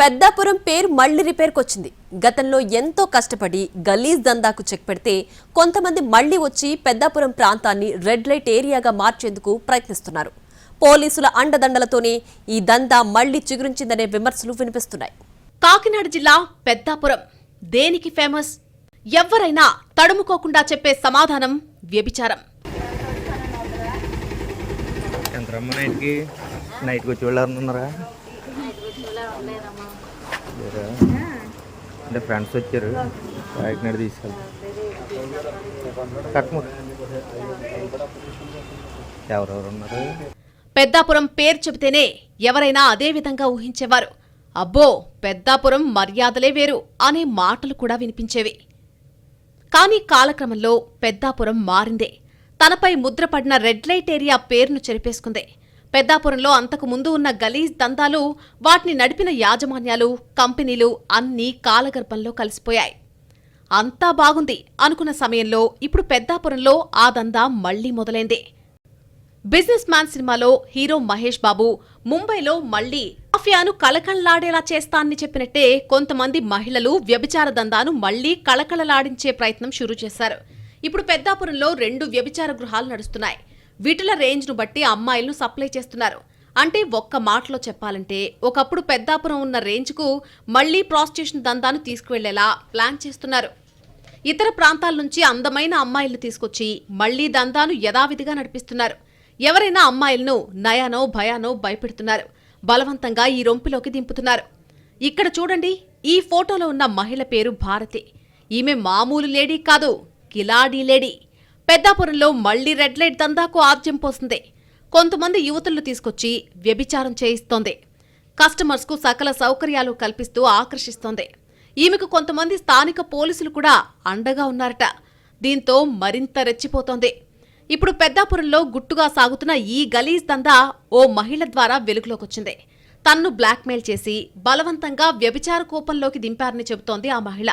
పెద్దాపురం పేరు మళ్ళీ రిపేర్కి వచ్చింది. గతంలో ఎంతో కష్టపడి గలీజ్ దందాకు చెక్ పెడితే కొంతమంది మళ్ళీ వచ్చి పెద్దాపురం ప్రాంతాన్ని రెడ్ లైట్ ఏరియాగా మార్చేందుకు ప్రయత్నిస్తున్నారు. పోలీసుల అండదండలతోనే ఈ దందా మళ్ళీ చిగురించిందనే విమర్శలు వినిపిస్తున్నాయి. కాకినాడ జిల్లా పెద్దాపురం. దేనికి ఫేమస్ ఎవ్వరైనా తడుముకోకుండా చెప్పే సమాధానం వ్యభిచారం. నైట్కి నైట్కి వచ్చి వాళ్ళు అంటే ఫ్రెండ్స్ వచ్చారు. కాకినాడ తీసుకెళ్తారు కట్ము ఎవరెవరు ఉన్నారు? పెద్దాపురం పేరు చెబితేనే ఎవరైనా అదే విధంగా ఊహించేవారు. అబ్బో పెద్దాపురం మర్యాదలే వేరు అనే మాటలు కూడా వినిపించేవి. కానీ కాలక్రమంలో పెద్దాపురం మారిందే. తనపై ముద్రపడిన రెడ్ లైట్ ఏరియా పేరును చెరిపేసుకుంది. పెద్దాపురంలో అంతకు ముందు ఉన్న గలీజ్ దందాలు వాటిని నడిపిన యాజమాన్యాలు కంపెనీలు అన్నీ కాలగర్భంలో కలిసిపోయాయి. అంతా బాగుంది అనుకున్న సమయంలో ఇప్పుడు పెద్దాపురంలో ఆ దందా మళ్ళీ మొదలైంది. బిజినెస్ మ్యాన్ సినిమాలో హీరో మహేష్ బాబు ముంబైలో మళ్ళీ మాఫియాను కళకళలాడేలా చేస్తానని చెప్పినట్టే కొంతమంది మహిళలు వ్యభిచార దందాను మళ్ళీ కళకళలాడించే ప్రయత్నం షురూ చేశారు. ఇప్పుడు పెద్దాపురంలో రెండు వ్యభిచార గృహాలు నడుస్తున్నాయి. వీటిల రేంజ్ను బట్టి అమ్మాయిలను సప్లై చేస్తున్నారు. అంటే ఒక్క మాటలో చెప్పాలంటే ఒకప్పుడు పెద్దాపురం ఉన్న రేంజ్కు మళ్ళీ ప్రాస్టిట్యూషన్ దందాను తీసుకువెళ్ళేలా ప్లాన్ చేస్తున్నారు. ఇతర ప్రాంతాల నుంచి అందమైన అమ్మాయిలను తీసుకొచ్చి మళ్ళీ దందాను యథావిధిగా నడిపిస్తున్నారు. ఎవరైనా అమ్మాయిలను నయానో భయానో భయపెడుతున్నారు. బలవంతంగా ఈ రొంపిలోకి దింపుతున్నారు. ఇక్కడ చూడండి ఈ ఫోటోలో ఉన్న మహిళ పేరు భారతి. ఈమె మామూలు లేడీ కాదు కిలాడీ లేడీ. పెద్దాపురంలో మళ్ళీ రెడ్ లైట్ దందాకు ఆద్యం పోసింది. కొంతమంది యువతులను తీసుకొచ్చి వ్యభిచారం చేయిస్తోంది. కస్టమర్స్కు సకల సౌకర్యాలు కల్పిస్తూ ఆకర్షిస్తోంది. ఈమెకు కొంతమంది స్థానిక పోలీసులు కూడా అండగా ఉన్నారట. దీంతో మరింత రెచ్చిపోతోంది. ఇప్పుడు పెద్దాపురంలో గుట్టుగా సాగుతున్న ఈ గలీజ్ దందా ఓ మహిళ ద్వారా వెలుగులోకొచ్చింది. తన్ను బ్లాక్మెయిల్ చేసి బలవంతంగా వ్యభిచార కూపంలోకి దింపారని చెబుతోంది ఆ మహిళ.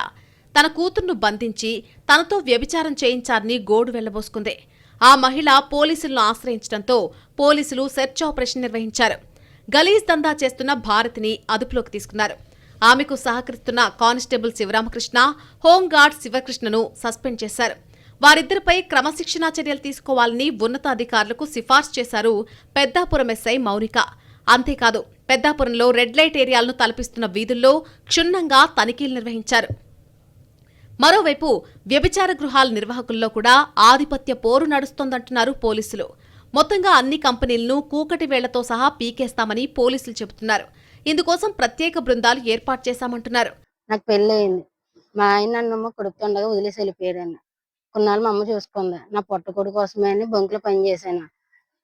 తన కూతుర్ను బంధించి తనతో వ్యభిచారం చేయించారని గోడు వెళ్ళబోసుకుంది. ఆ మహిళ పోలీసులను ఆశ్రయించడంతో పోలీసులు సెర్చ్ ఆపరేషన్ నిర్వహించారు. గలీజ్ దందా చేస్తున్న భారతిని అదుపులోకి తీసుకున్నారు. ఆమెకు సహకరిస్తున్న కానిస్టేబుల్ శివరామకృష్ణ హోంగార్డ్ శివకృష్ణను సస్పెండ్ చేశారు. వారిద్దరిపై క్రమశిక్షణా చర్యలు తీసుకోవాలని ఉన్నతాధికారులకు సిఫార్సు చేశారు పెద్దాపురం ఎస్ఐ మౌనిక. అంతేకాదు పెద్దాపురంలో రెడ్ లైట్ ఏరియాలను తలపిస్తున్న వీధుల్లో క్షుణ్ణంగా తనిఖీలు నిర్వహించారు. మరోవైపు వ్యభిచార గృహాల నిర్వాహకుల్లో కూడా ఆధిపత్య పోరు నడుస్తోందంటున్నారు పోలీసులు. మొత్తంగా అన్ని కంపెనీలను కూకటి వేళ్ళతో సహా పీకేస్తామని పోలీసులు చెబుతున్నారు. ఇందుకోసం ప్రత్యేక బృందాలు ఏర్పాటు చేశామంటున్నారు. నాకు పెళ్ళి అయింది మా ఆయన నన్ను కొడుకుతుండగా వదిలేసి వెళ్ళిపోయాడు కొన్నాళ్ళు మా అమ్మ చూసుకుంది. నా పొట్ట కోసమే అని బంకులో పని చేశాను.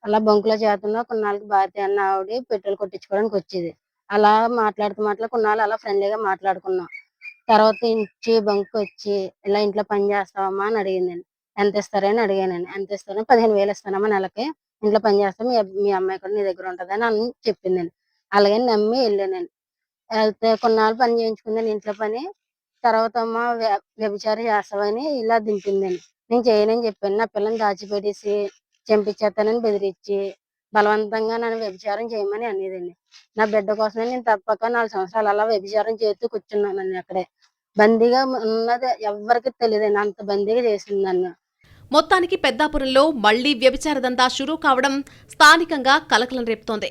అలా బంకులో చేతున్నా కొన్నాళ్ళకి భారతి అన్న ఆవిడ పెట్రోల్ కొట్టించుకోవడానికి వచ్చేది. అలా మాట్లాడుతూ మాట్లాడు కొన్నాళ్ళు అలా ఫ్రెండ్లీగా మాట్లాడుకున్నాం. తర్వాత ఇంటి బంక్ వచ్చి ఇలా ఇంట్లో పని చేస్తావమ్మా అని అడిగిందండి ఎంత ఇస్తారని అడిగానండి ఎంత ఇస్తారని పదిహేను వేలు ఇస్తానమ్మా నెలకి. ఇంట్లో పని చేస్తాం మీ అమ్మాయి కూడా నీ దగ్గర ఉంటదని అని చెప్పిందండి అలాగే నమ్మి వెళ్ళానండి వెళ్తే కొన్నాళ్ళు పని చేయించుకుందని ఇంట్లో పని. తర్వాత అమ్మ వ్య- వ్యభిచారం చేస్తావని ఇలా దింపిందండి నేను చేయనని చెప్పాను. నా పిల్లని దాచిపెట్టేసి చంపించేస్తానని బెదిరించి బలవంతంగా నన్ను వ్యభిచారం చేయమని అనేదండి. నా బిడ్డ కోసమే నేను తప్పక నాలుగు సంవత్సరాలు అలా వ్యభిచారం చేస్తూ కూర్చున్నానండి అక్కడే. బందీగా ఉన్నది ఎవరికి తెలియదండి. అంత బందీగా చేసింది నన్ను. మొత్తానికి పెద్దాపురంలో మళ్ళీ వ్యభిచార దందా షురూ కావడం స్థానికంగా కలకలం రేపుతోంది.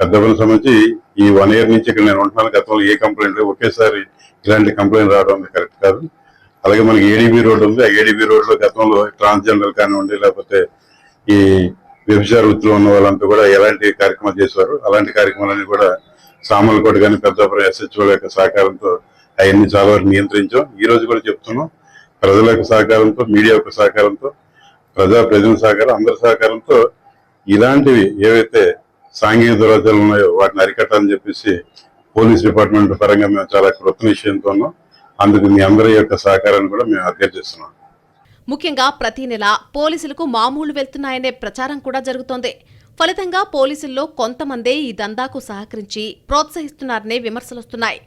పెద్దపల్లి సంబంధించి ఈ వన్ ఇయర్ నుంచి ఇక్కడ నేను ఉంటున్నాను. గతంలో ఏ కంప్లైంట్. ఒకేసారి ఇలాంటి కంప్లైంట్ రావడం కరెక్ట్ కాదు. అలాగే మనకి ఏడీబీ రోడ్ ఉంది. ఆ ఏడీబీ రోడ్లో గతంలో ట్రాన్స్జెండర్ కానివ్వండి లేకపోతే ఈ వ్యభిచార వృత్తిలో ఉన్న వాళ్ళంతా కూడా ఎలాంటి కార్యక్రమాలు చేసేవారు? అలాంటి కార్యక్రమాలన్నీ కూడా సామర్లకోట కానీ పెద్దాపురం ఎస్హెచ్ఓల యొక్క సహకారంతో అవన్నీ చాలా వరకు నియంత్రించాం. ఈ రోజు కూడా చెప్తున్నాం ప్రజల యొక్క సహకారంతో మీడియా యొక్క సహకారంతో ప్రజా ప్రజల సహకారం అందరి సహకారంతో ఇలాంటివి ఏవైతే సాంఘిక దురాచారాలు ఉన్నాయో వాటిని అరికట్టాలని చెప్పేసి పోలీస్ డిపార్ట్మెంట్ పరంగా మేము చాలా కృత నిశ్చయంతో ఉన్నాం. అందుకు మీ అందరి యొక్క సహకారాన్ని కూడా మేము అభ్యర్థిస్తున్నాం ముఖ్యంగా ప్రతి నెల పోలీసులకు మామూలు వెళ్తున్నాయనే ప్రచారం కూడా జరుగుతోంది. ఫలితంగా పోలీసుల్లో కొంతమందే ఈ దందాకు సహకరించి ప్రోత్సహిస్తున్నారనే విమర్శలొస్తున్నాయి.